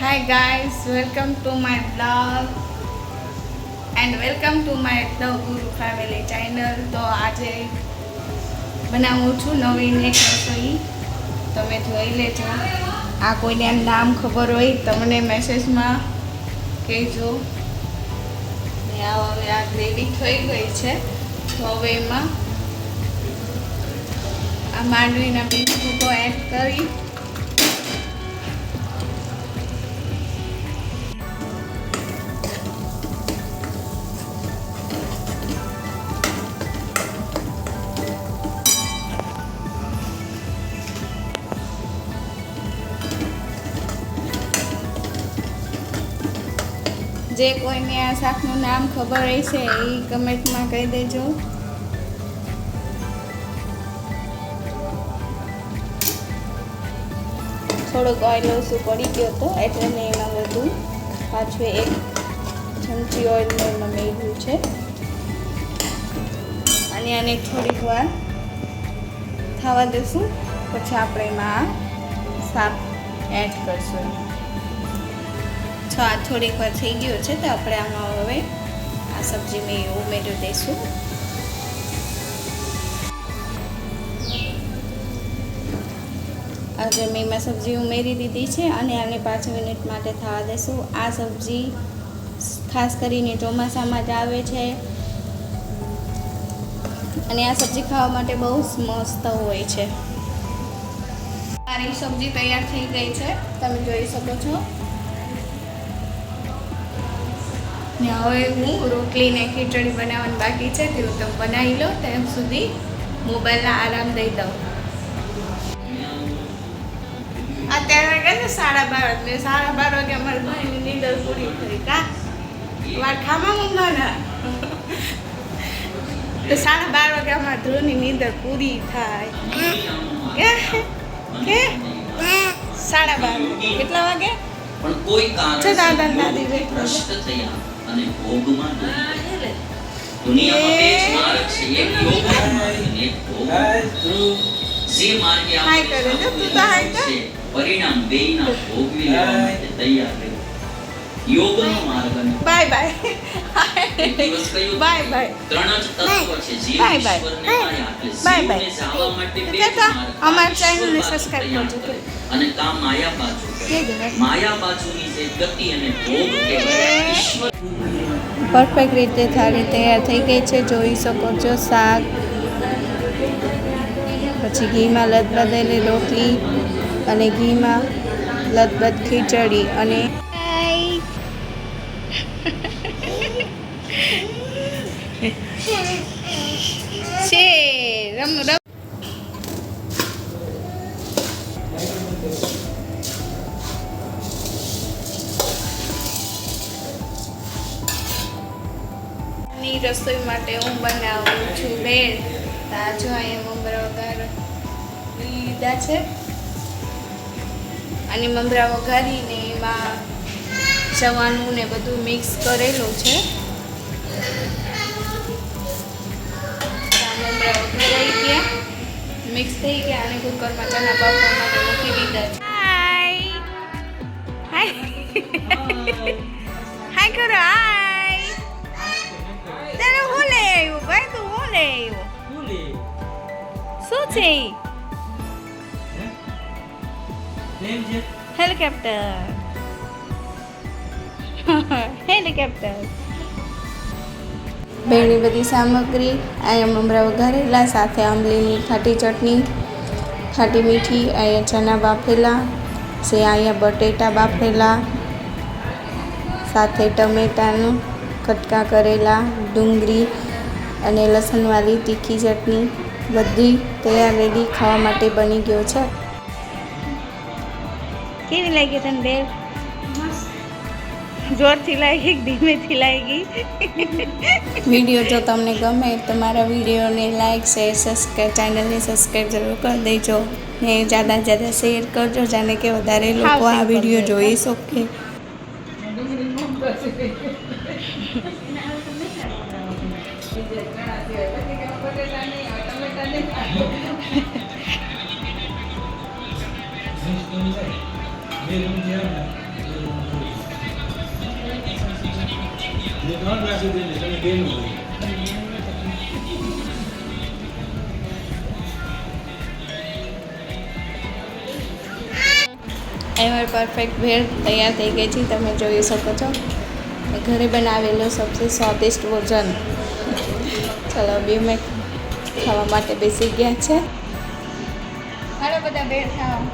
Hi guys welcome to my blog and welcome to my the Guru family channel તો આજે બનાવું છું નવીન એક રસોઈ. તમે જોઈ લેજો. આ કોઈને એમ નામ ખબર હોય તમને મેસેજમાં કહેજો. ને આ હવે આ ગ્રેવી થઈ ગઈ છે. તો હવે એમાં આ માંડવીના બીજ ભૂકો એડ કરી. જે કોઈને આ શાકનું નામ ખબર હશે એ કમેન્ટમાં કહી દેજો. થોડોક ઓઇલ ઓછું પડી ગયો હતો એટલે મેં એમાં બધું પાછું એક ચમચી ઓઇલ મેં એમાં મેળવ્યું છે. અને આને થોડીક વાર થવા દઈશું પછી આપણે એમાં શાક એડ કરશું. આ થોડીક વાર થઈ ગયું છે, તો આપણે આમાં હવે આ સબ્જી મેં ઉમેરી દઈશું. આજે મેં એમાં સબ્જી ઉમેરી દીધી છે અને આને પાંચ મિનિટ માટે થવા દઈશું આ સબ્જી ખાસ કરીને ચોમાસામાં જ આવે છે. અને આ સબ્જી ખાવા માટે બહુ મસ્ત હોય છે. મારી સબ્જી તૈયાર થઈ ગઈ છે. તમે જોઈ શકો છો. ને હવે હું રોટલી ને ખીચડી બનાવવાની બાકી છે તે હું તમે બનાવી લો તેમ સુધી મોબાઈલના આરામ દઈ દઉં. અત્યારે કે ને સાડા બાર વાગે સાડા બાર વાગે અમારે ભાઈની નીંદર પૂરી થઈ કા? વાખામાં ખામા મમ્માના તો સાડા બાર વાગે અમારા ધ્રુવની નીંદર પૂરી થાય. કે કે સાડા બાર વાગે. કેટલા વાગે? પણ કોઈ છે દાદા દાદી પ્રશ્ન થયા. અને ભોગમાં. દુનિયામાં બે જ માર્ગ છે એક યોગનો માર્ગ અને એક ભોગ જે માર્ગે આપણે પરિણામ બેયના ભોગવી લેવા માટે તૈયાર. યોગનો માર્ગ બાય બાય. દિવસ કયો બાય બાય. ત્રણ જ તત્વો છે જીવ બાય બાય. Bye bye. જાવા માટે બે. અમારા ચેનલને સબસ્ક્રાઇબ કરજો. અને કામ માયા બાજુ માયા બાજુની જે ગતિ અને ભોગ કહેવાય પરફેક્ટ રીતે થાળી તૈયાર થઈ ગઈ છે. જોઈ શકો છો શાક. પછી ઘીમાં લદબદેલી રોટલી અને ઘીમાં લદબદ ખીચડી અને છે, રમ રમ. ની રસોઈ માટે હું બનાવું છું બેડ તાજો અહીંયા મમરા વઘાર લીધા છે. અને મમરા વઘારીને એમાં જવાનું ને બધું મિક્સ કરેલું છે. મમરા વઘારાઈ ગયા. મિક્સ થઈ ગયા અને કુકરમાં ચણા બાફવા માટે મૂકી દીધા છે. હાય હાય હાય કરો હાય તને હું લઈ આવ્યો? ભાઈ તું હું લઈ આવ્યો? શું છે? હેલિકોપ્ટર હેલિકોપ્ટર બેની બધી સામગ્રી અહીંયા મમરા વઘારેલા, સાથે આંબલીની ખાટી ચટણી, ખાટી મીઠી અહીંયા ચણા બાફેલા છે અહીંયા બટેટા બાફેલા, સાથે ટમેટાનું કટકા કરેલા, ડુંગળી અને લસણવાળી તીખી ચટણી, બધી તૈયાર રેડી ખાવા માટે બની ગયો છે. કેવી લાગી તને બેન? જોરથી લાગી કે ધીમેથી લાગી વીડિયો જો તમને ગમે તો મારા વિડીયોને લાઈક શેર સબસ્ક્રાઈબ ચેનલને સબસ્ક્રાઈબ જરૂર કરી દેજો. ને જ્યાદા જ્યાદા શેર કરજો જાણે કે વધારે લોકો આ વીડિયો જોઈ શકે. ત્રણ ક્લાસ સુધી તમે બેનું એમર પરફેક્ટ ભેળ તૈયાર થઈ ગઈ છે, તમે જોઈ શકો છો. ઘરે બનાવેલું સૌથી સ્વાદિષ્ટ ભોજન. ચલો, બી મેં ખાવા માટે બેસી ગયા છે. હાલો, બધા ભેળ ખાવા.